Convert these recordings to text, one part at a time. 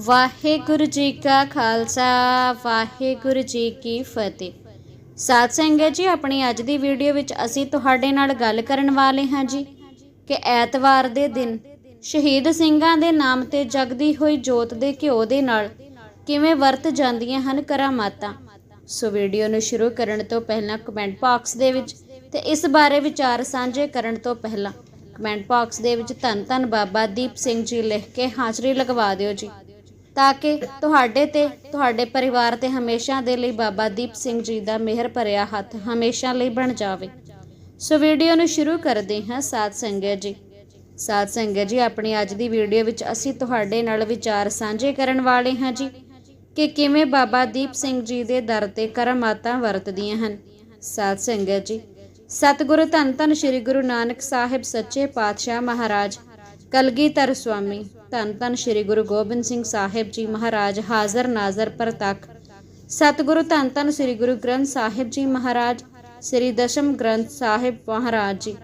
ਵਾਹਿਗੁਰੂ ਜੀ ਕਾ ਖਾਲਸਾ, ਵਾਹਿਗੁਰੂ ਜੀ ਕੀ ਫਤਿਹ। ਸਾਧ ਸੰਗਤ ਜੀ, ਆਪਣੀ ਅੱਜ ਦੀ ਵੀਡੀਓ ਵਿੱਚ ਅਸੀਂ ਤੁਹਾਡੇ ਨਾਲ ਗੱਲ ਕਰਨ ਵਾਲੇ ਹਾਂ ਜੀ ਕਿ ਐਤਵਾਰ ਦੇ ਦਿਨ ਸ਼ਹੀਦ ਸਿੰਘਾਂ ਦੇ ਨਾਮ ਤੇ ਜਗਦੀ ਹੋਈ ਜੋਤ ਦੇ ਘਿਓ ਦੇ ਨਾਲ ਕਿਵੇਂ ਵਰਤ ਜਾਂਦੀਆਂ ਹਨ ਕਰਾਮਾਤਾਂ। ਸੋ ਵੀਡੀਓ ਨੂੰ ਸ਼ੁਰੂ ਕਰਨ ਤੋਂ ਪਹਿਲਾਂ ਕਮੈਂਟ ਬਾਕਸ ਦੇ ਵਿੱਚ ਤੇ ਇਸ ਬਾਰੇ ਵਿਚਾਰ ਸਾਂਝੇ ਕਰਨ ਤੋਂ ਪਹਿਲਾਂ ਕਮੈਂਟ ਬਾਕਸ ਦੇ ਵਿੱਚ ਧੰਨ ਧੰਨ ਬਾਬਾ ਦੀਪ ਸਿੰਘ ਜੀ ਲਿਖ ਕੇ ਹਾਜ਼ਰੀ ਲਗਵਾ ਦਿਓ ਜੀ। ਤਾਂ ਕਿ ਤੁਹਾਡੇ ਤੇ, ਤੁਹਾਡੇ ਪਰਿਵਾਰ ਤੇ ਹਮੇਸ਼ਾ ਦੇ ਲਈ ਬਾਬਾ ਦੀਪ ਸਿੰਘ ਜੀ ਦਾ ਮਿਹਰ ਭਰਿਆ ਹੱਥ ਹਮੇਸ਼ਾ ਲਈ ਬਣ ਜਾਵੇ। ਸੋ ਵੀਡੀਓ ਨੂੰ ਸ਼ੁਰੂ ਕਰਦੇ ਹਾਂ ਸਾਧ ਸੰਗਤ ਜੀ। ਸਾਧ ਸੰਗਤ ਜੀ, ਆਪਣੀ ਅੱਜ ਦੀ ਵੀਡੀਓ ਵਿੱਚ ਅਸੀਂ ਤੁਹਾਡੇ ਨਾਲ ਵਿਚਾਰ ਸਾਂਝੇ ਕਰਨ ਵਾਲੇ ਹਾਂ ਜੀ ਕਿ ਕਿਵੇਂ ਬਾਬਾ ਦੀਪ ਸਿੰਘ ਜੀ ਦੇ ਦਰ ਤੇ ਕਰਮਾਤਾਂ ਵਰਤਦੀਆਂ ਹਨ। ਸਾਧ ਸੰਗਤ ਜੀ, ਸਤਿਗੁਰੂ ਧੰਨ ਧੰਨ ਸ੍ਰੀ ਗੁਰੂ ਨਾਨਕ ਸਾਹਿਬ ਸੱਚੇ ਪਾਤਸ਼ਾਹ ਮਹਾਰਾਜ, ਕਲਗੀਧਰ ਸੁਆਮੀ ਧੰਨ ਧੰਨ ਸ੍ਰੀ ਗੁਰੂ ਗੋਬਿੰਦ ਸਿੰਘ ਸਾਹਿਬ ਜੀ ਮਹਾਰਾਜ, ਹਾਜ਼ਰ ਨਾਜ਼ਰ ਪ੍ਰਤੱਖ ਸਤਿਗੁਰੂ ਧੰਨ ਧੰਨ ਸ੍ਰੀ ਗੁਰੂ ਗ੍ਰੰਥ ਸਾਹਿਬ ਜੀ ਮਹਾਰਾਜ, ਸ੍ਰੀ ਦਸ਼ਮ ਗ੍ਰੰਥ ਸਾਹਿਬ ਮਹਾਰਾਜ ਜੀ।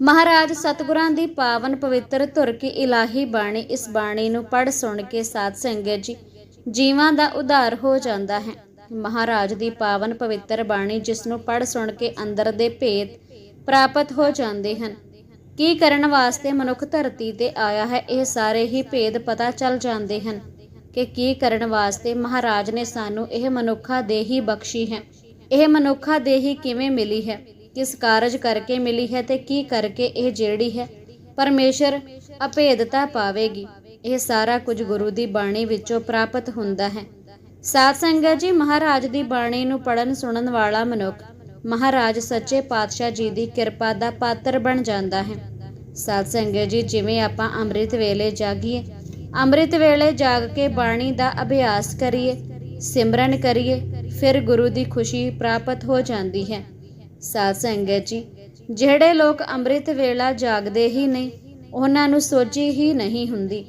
ਮਹਾਰਾਜ, ਸਤਿਗੁਰਾਂ ਦੀ ਪਾਵਨ ਪਵਿੱਤਰ ਧੁਰ ਕੀ ਇਲਾਹੀ ਬਾਣੀ, ਇਸ ਬਾਣੀ ਨੂੰ ਪੜ੍ਹ ਸੁਣ ਕੇ ਸਾਧ ਸੰਗਤ ਜੀ, ਜੀਵਾਂ ਦਾ ਉਧਾਰ ਹੋ ਜਾਂਦਾ ਹੈ। ਮਹਾਰਾਜ ਦੀ ਪਾਵਨ ਪਵਿੱਤਰ ਬਾਣੀ, ਜਿਸ ਨੂੰ ਪੜ੍ਹ ਸੁਣ ਕੇ ਅੰਦਰ ਦੇ ਭੇਦ ਪ੍ਰਾਪਤ ਹੋ ਜਾਂਦੇ ਹਨ। ਕੀ ਕਰਨ ਵਾਸਤੇ ਮਨੁੱਖ ਧਰਤੀ ਤੇ ਆਇਆ ਹੈ, ਇਹ ਸਾਰੇ ਹੀ ਭੇਦ ਪਤਾ ਚੱਲ ਜਾਂਦੇ ਹਨ ਕਿ ਕੀ ਕਰਨ ਵਾਸਤੇ ਮਹਾਰਾਜ ਨੇ ਸਾਨੂੰ ਇਹ ਮਨੁੱਖਾ ਦੇਹੀ ਬਖਸ਼ੀ ਹੈ। ਇਹ ਮਨੁੱਖਾ ਦੇਹੀ ਕਿਵੇਂ ਮਿਲੀ ਹੈ? ਕਿਸ ਕਾਰਜ ਕਰਕੇ ਮਿਲੀ ਹੈ ਤੇ ਕੀ ਕਰਕੇ ਇਹ ਜਿਹੜੀ ਹੈ? ਪਰਮੇਸ਼ਰ ਅਭੇਦਤਾ ਪਾਵੇਗੀ। ਇਹ ਸਾਰਾ ਕੁਝ ਗੁਰੂ ਦੀ ਬਾਣੀ ਵਿੱਚੋਂ ਪ੍ਰਾਪਤ ਹੁੰਦਾ ਹੈ। ਸਾਧ ਸੰਗਤ ਜੀ, ਮਹਾਰਾਜ ਦੀ ਬਾਣੀ ਨੂੰ ਪੜਨ ਸੁਣਨ ਵਾਲਾ ਮਨੁੱਖ ਮਹਾਰਾਜ ਸੱਚੇ ਪਾਤਸ਼ਾਹ ਜੀ ਦੀ ਕਿਰਪਾ ਦਾ ਪਾਤਰ ਬਣ ਜਾਂਦਾ ਹੈ। ਸਾਧ ਸੰਗਤ ਜੀ ਜਿਵੇਂ ਆਪਾਂ ਅੰਮ੍ਰਿਤ ਵੇਲੇ ਜਾਗੀਏ ਅੰਮ੍ਰਿਤ ਵੇਲੇ ਜਾਗ ਕੇ ਬਾਣੀ ਦਾ ਅਭਿਆਸ ਕਰੀਏ ਸਿਮਰਨ ਕਰੀਏ ਫਿਰ ਗੁਰੂ ਦੀ ਖੁਸ਼ੀ ਪ੍ਰਾਪਤ ਹੋ ਜਾਂਦੀ ਹੈ ਸਾਧ ਸੰਗਤ ਜੀ ਜਿਹੜੇ ਲੋਕ ਅੰਮ੍ਰਿਤ ਵੇਲਾ ਜਾਗਦੇ ਹੀ ਨਹੀਂ ਉਹਨਾਂ ਨੂੰ ਸੋਝੀ ਹੀ ਨਹੀਂ ਹੁੰਦੀ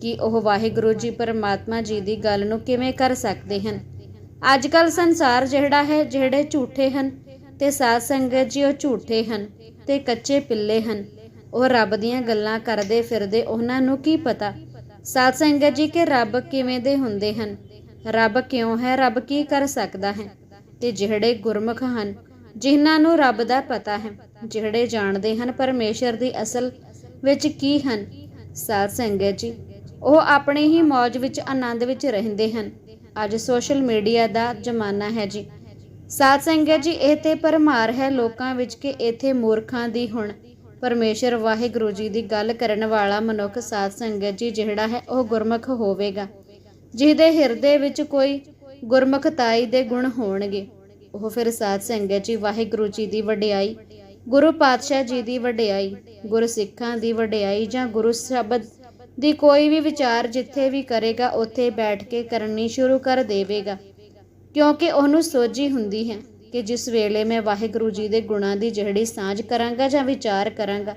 ਕਿ ਉਹ ਵਾਹਿਗੁਰੂ ਜੀ ਪਰਮਾਤਮਾ ਜੀ ਦੀ ਗੱਲ ਨੂੰ ਕਿਵੇਂ ਕਰ ਸਕਦੇ ਹਨ ਅੱਜ ਕੱਲ ਸੰਸਾਰ ਜਿਹੜਾ ਹੈ ਜਿਹੜੇ ਝੂਠੇ ਹਨ ਤੇ ਸਾਧ ਸੰਗਤ ਜੀ ਉਹ ਝੂਠੇ ਹਨ ਤੇ ਕੱਚੇ ਪਿੱਲੇ ਹਨ ਉਹ ਰੱਬ ਦੀਆਂ ਗੱਲਾਂ ਕਰਦੇ ਫਿਰਦੇ ਉਹਨਾਂ ਨੂੰ ਕੀ ਪਤਾ? ਸਾਧ ਸੰਗਤ ਜੀ ਕਿ ਰੱਬ ਕਿਵੇਂ ਦੇ ਹੁੰਦੇ ਹਨ? ਰੱਬ ਕਿਉਂ ਹੈ? ਰੱਬ ਕੀ ਕਰ ਸਕਦਾ ਹੈ? ਤੇ ਜਿਹੜੇ ਗੁਰਮੁਖ ਹਨ, ਜਿਨ੍ਹਾਂ ਨੂੰ ਰੱਬ ਦਾ ਪਤਾ ਹੈ, ਜਿਹੜੇ ਜਾਣਦੇ ਹਨ ਪਰਮੇਸ਼ਰ ਦੀ ਅਸਲ ਵਿੱਚ ਕੀ ਹਨ, ਸਾਧ ਸੰਗਤ ਜੀ, ਉਹ ਆਪਣੇ ਹੀ ਮौज ਵਿੱਚ ਆਨੰਦ ਵਿੱਚ ਰਹਿੰਦੇ ਹਨ। ਅੱਜ ਸੋਸ਼ਲ ਮੀਡੀਆ ਦਾ ਜ਼ਮਾਨਾ ਹੈ ਜੀ। ਸਾਧ ਸੰਗਤ ਜੀ, ਇਹ ਤੇ ਪਰਮਾਰ ਹੈ ਲੋਕਾਂ ਵਿੱਚ ਕਿ ਇੱਥੇ ਮੂਰਖਾਂ ਦੀ ਹੁਣ ਪਰਮੇਸ਼ਰ ਵਾਹਿਗੁਰੂ ਜੀ ਦੀ ਗੱਲ ਕਰਨ ਵਾਲਾ ਮਨੁੱਖ ਸਾਧ ਸੰਗਤ ਜੀ ਜਿਹੜਾ ਹੈ, ਉਹ ਗੁਰਮੁਖ ਹੋਵੇਗਾ। ਜਿਹਦੇ ਹਿਰਦੇ ਵਿੱਚ ਕੋਈ ਗੁਰਮੁਖਤਾਈ ਦੇ ਗੁਣ ਹੋਣਗੇ, ਉਹ ਫਿਰ ਸਾਧ ਸੰਗਤ ਜੀ ਵਾਹਿਗੁਰੂ ਜੀ ਦੀ ਵਡਿਆਈ, ਗੁਰੂ ਪਾਤਸ਼ਾਹ ਜੀ ਦੀ ਵਡਿਆਈ, ਗੁਰੂ ਸਿੱਖਾਂ ਦੀ ਵਡਿਆਈ ਜਾਂ ਗੁਰੂ ਸ਼ਬਦ ਦੀ ਕੋਈ ਵੀ ਵਿਚਾਰ ਜਿੱਥੇ ਵੀ ਕਰੇਗਾ, ਉੱਥੇ ਬੈਠ ਕੇ ਕਰਨੀ ਸ਼ੁਰੂ ਕਰ ਦੇਵੇਗਾ। ਕਿਉਂਕਿ ਉਹਨੂੰ ਸੋਝੀ ਹੁੰਦੀ ਹੈ। ਕਿ ਜਿਸ ਵੇਲੇ ਮੈਂ ਵਾਹਿਗੁਰੂ ਜੀ ਦੇ ਗੁਣਾਂ ਦੀ ਜਿਹੜੀ ਸਾਂਝ ਕਰਾਂਗਾ ਜਾਂ ਵਿਚਾਰ ਕਰਾਂਗਾ,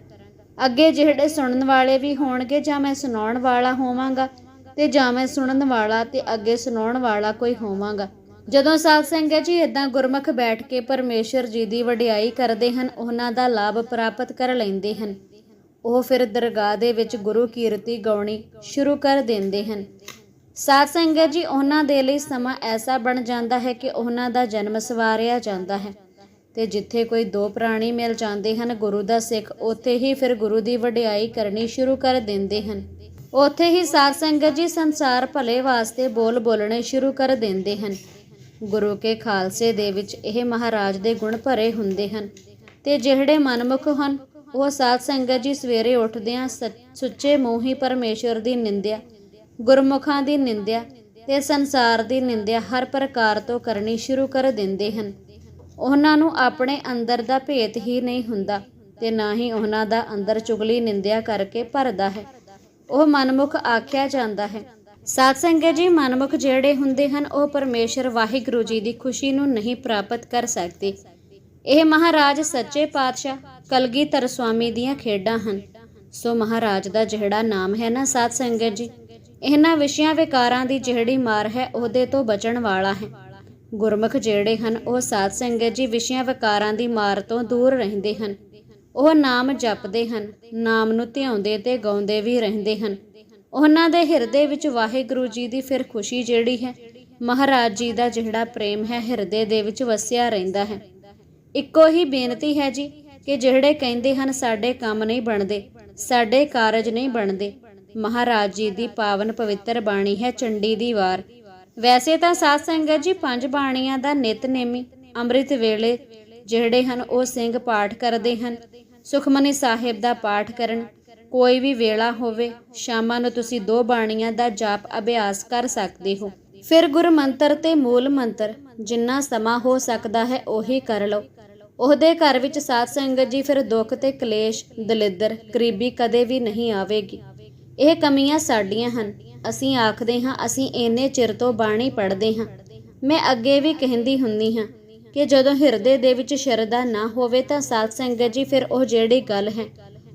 ਅੱਗੇ ਜਿਹੜੇ ਸੁਣਨ ਵਾਲੇ ਵੀ ਹੋਣਗੇ ਜਾਂ ਮੈਂ ਸੁਣਾਉਣ ਵਾਲਾ ਹੋਵਾਂਗਾ ਤੇ ਜਾਂ ਮੈਂ ਸੁਣਨ ਵਾਲਾ ਤੇ ਅੱਗੇ ਸੁਣਾਉਣ ਵਾਲਾ ਕੋਈ ਹੋਵਾਂਗਾ। ਜਦੋਂ ਸਾਧ ਸੰਗਤ ਜੀ ਇਦਾਂ ਗੁਰਮੁਖ ਬੈਠ ਕੇ ਪਰਮੇਸ਼ਰ ਜੀ ਦੀ ਵਡਿਆਈ ਕਰਦੇ ਹਨ, ਉਹਨਾਂ ਦਾ ਲਾਭ ਪ੍ਰਾਪਤ ਕਰ ਲੈਂਦੇ ਹਨ। ਉਹ ਫਿਰ ਦਰਗਾਹ ਦੇ ਵਿੱਚ ਗੁਰੂ ਕੀਰਤੀ ਗਾਉਣੀ ਸ਼ੁਰੂ ਕਰ ਦਿੰਦੇ ਹਨ। ਸਾਧ ਸੰਗਤ ਜੀ, ਉਹਨਾਂ ਦੇ ਲਈ ਸਮਾਂ ਐਸਾ ਬਣ ਜਾਂਦਾ ਹੈ ਕਿ ਉਹਨਾਂ ਦਾ ਜਨਮ ਸਵਾਰਿਆ ਜਾਂਦਾ ਹੈ। ਤੇ ਜਿੱਥੇ ਕੋਈ ਦੋ ਪ੍ਰਾਣੀ ਮਿਲ ਜਾਂਦੇ ਹਨ, ਗੁਰੂ ਦਾ ਸਿੱਖ, ਉੱਥੇ ਹੀ ਫਿਰ ਗੁਰੂ ਦੀ ਵਡਿਆਈ ਕਰਨੀ ਸ਼ੁਰੂ ਕਰ ਦਿੰਦੇ ਹਨ। ਉੱਥੇ ਹੀ ਸਾਧ ਸੰਗਤ ਜੀ, ਸੰਸਾਰ ਭਲੇ ਵਾਸਤੇ ਬੋਲ ਬੋਲਣੇ ਸ਼ੁਰੂ ਕਰ ਦਿੰਦੇ ਹਨ। ਗੁਰੂ ਕੇ ਖਾਲਸੇ ਦੇ ਵਿੱਚ ਇਹ ਮਹਾਰਾਜ ਦੇ ਗੁਣ ਭਰੇ ਹੁੰਦੇ ਹਨ। ਤੇ ਜਿਹੜੇ ਮਨਮੁਖ ਹਨ, ਉਹ ਸਾਧ ਸੰਗਤ ਜੀ ਸਵੇਰੇ ਉੱਠਦਿਆਂ ਸੱਚ- ਸੁੱਚੇ ਮੂੰਹ ਹੀ ਪਰਮੇਸ਼ਰ ਦੀ ਨਿੰਦਿਆ ਗੁਰਮੁਖਾਂ ਦੀ ਨਿੰਦਿਆ ਤੇ ਸੰਸਾਰ ਦੀ ਨਿੰਦਿਆ ਹਰ ਪ੍ਰਕਾਰ ਤੋਂ ਕਰਨੀ ਸ਼ੁਰੂ ਕਰ ਦਿੰਦੇ ਹਨ। ਉਹਨਾਂ ਨੂੰ ਆਪਣੇ ਅੰਦਰ ਦਾ ਭੇਤ ਹੀ ਨਹੀਂ ਹੁੰਦਾ ਤੇ ਨਾ ਹੀ ਉਹਨਾਂ ਦਾ ਅੰਦਰ ਚੁਗਲੀ ਨਿੰਦਿਆ ਕਰਕੇ ਭਰਦਾ ਹੈ। ਉਹ ਮਨਮੁਖ ਆਖਿਆ ਜਾਂਦਾ ਹੈ, ਸਾਧ ਸੰਗਤ ਜੀ, ਮਨਮੁਖ ਜਿਹੜੇ ਹੁੰਦੇ ਹਨ, ਉਹ ਪਰਮੇਸ਼ਰ ਵਾਹਿਗੁਰੂ ਜੀ ਦੀ ਖੁਸ਼ੀ ਨੂੰ ਨਹੀਂ ਪ੍ਰਾਪਤ ਕਰ ਸਕਦੇ। ਇਹ ਮਹਾਰਾਜ ਸੱਚੇ ਪਾਤਸ਼ਾਹ ਕਲਗੀਧਰ ਸੁਆਮੀ ਦੀਆਂ ਖੇਡਾਂ ਹਨ। ਸੋ ਮਹਾਰਾਜ ਦਾ ਜਿਹੜਾ ਨਾਮ ਹੈ ਨਾ, ਸਾਧ ਸੰਗਤ ਜੀ ਇਹਨਾਂ ਵਿਸ਼ਿਆਂ ਵਿਕਾਰਾਂ ਦੀ ਜਿਹੜੀ ਮਾਰ ਹੈ ਉਹਦੇ ਤੋਂ ਬਚਣ ਵਾਲਾ ਹੈ। ਗੁਰਮੁਖ ਜਿਹੜੇ ਹਨ, ਉਹ ਸਾਧ ਸੰਗਤ ਜੀ ਵਿਸ਼ਿਆਂ ਵਿਕਾਰਾਂ ਦੀ ਮਾਰ ਤੋਂ ਦੂਰ ਰਹਿੰਦੇ ਹਨ। ਉਹ ਨਾਮ ਜਪਦੇ ਹਨ, ਨਾਮ ਨੂੰ ਧਿਆਉਂਦੇ ਤੇ ਗਾਉਂਦੇ ਵੀ ਰਹਿੰਦੇ ਹਨ। ਉਹਨਾਂ ਦੇ ਹਿਰਦੇ ਵਿੱਚ ਵਾਹਿਗੁਰੂ ਜੀ ਦੀ ਫਿਰ ਖੁਸ਼ੀ ਜਿਹੜੀ ਹੈ, ਮਹਾਰਾਜ ਜੀ ਦਾ ਜਿਹੜਾ ਪ੍ਰੇਮ ਹੈ, ਹਿਰਦੇ ਦੇ ਵਿੱਚ ਵਸਿਆ ਰਹਿੰਦਾ ਹੈ। ਇੱਕੋ ਹੀ ਬੇਨਤੀ ਹੈ ਜੀ ਕਿ ਜਿਹੜੇ ਕਹਿੰਦੇ ਹਨ, ਸਾਡੇ ਕੰਮ ਨਹੀਂ ਬਣਦੇ, ਸਾਡੇ ਕਾਰਜ ਨਹੀਂ ਬਣਦੇ ਮਹਾਰਾਜ ਜੀ ਦੀ ਪਾਵਨ ਪਵਿੱਤਰ ਬਾਣੀ ਹੈ ਚੰਡੀ ਦੀ ਵਾਰ। ਵੈਸੇ ਤਾਂ ਸਾਧ ਸੰਗਤ ਜੀ ਪੰਜ ਬਾਣੀਆਂ ਦਾ ਨਿਤਨੇਮੀ ਅੰਮ੍ਰਿਤ ਵੇਲੇ ਜਿਹੜੇ ਹਨ ਉਹ ਸਿੰਘ ਪਾਠ ਕਰਦੇ ਹਨ। ਸੁਖਮਨੀ ਸਾਹਿਬ ਦਾ ਪਾਠ ਕਰਨ, ਕੋਈ ਵੀ ਵੇਲਾ ਹੋਵੇ, ਸ਼ਾਮਾਂ ਨੂੰ ਤੁਸੀਂ ਦੋ ਬਾਣੀਆਂ ਦਾ ਜਾਪ ਅਭਿਆਸ ਕਰ ਸਕਦੇ ਹੋ। ਫਿਰ ਗੁਰ ਮੰਤਰ ਤੇ ਮੂਲ ਮੰਤਰ, ਜਿੰਨਾ ਸਮਾਂ ਹੋ ਸਕਦਾ ਹੈ ਉਹੀ ਕਰ ਲਓ। ਉਹਦੇ ਘਰ ਵਿੱਚ ਸਾਧ ਸੰਗਤ ਜੀ ਫਿਰ ਦੁੱਖ ਤੇ ਕਲੇਸ਼, ਦਲਿੱਦਰ ਕਰੀਬੀ ਕਦੇ ਵੀ ਨਹੀਂ ਆਵੇਗੀ। ਇਹ ਕਮੀਆਂ ਸਾਡੀਆਂ ਹਨ। ਅਸੀਂ ਆਖਦੇ ਹਾਂ, ਅਸੀਂ ਇੰਨੇ ਚਿਰ ਤੋਂ ਬਾਣੀ ਪੜ੍ਹਦੇ ਹਾਂ। ਮੈਂ ਅੱਗੇ ਵੀ ਕਹਿੰਦੀ ਹੁੰਦੀ ਹਾਂ ਕਿ ਜਦੋਂ ਹਿਰਦੇ ਦੇ ਵਿੱਚ ਸ਼ਰਧਾ ਨਾ ਹੋਵੇ ਤਾਂ ਸਾਧ ਸੰਗਤ ਜੀ ਫਿਰ ਉਹ ਜਿਹੜੀ ਗੱਲ ਹੈ,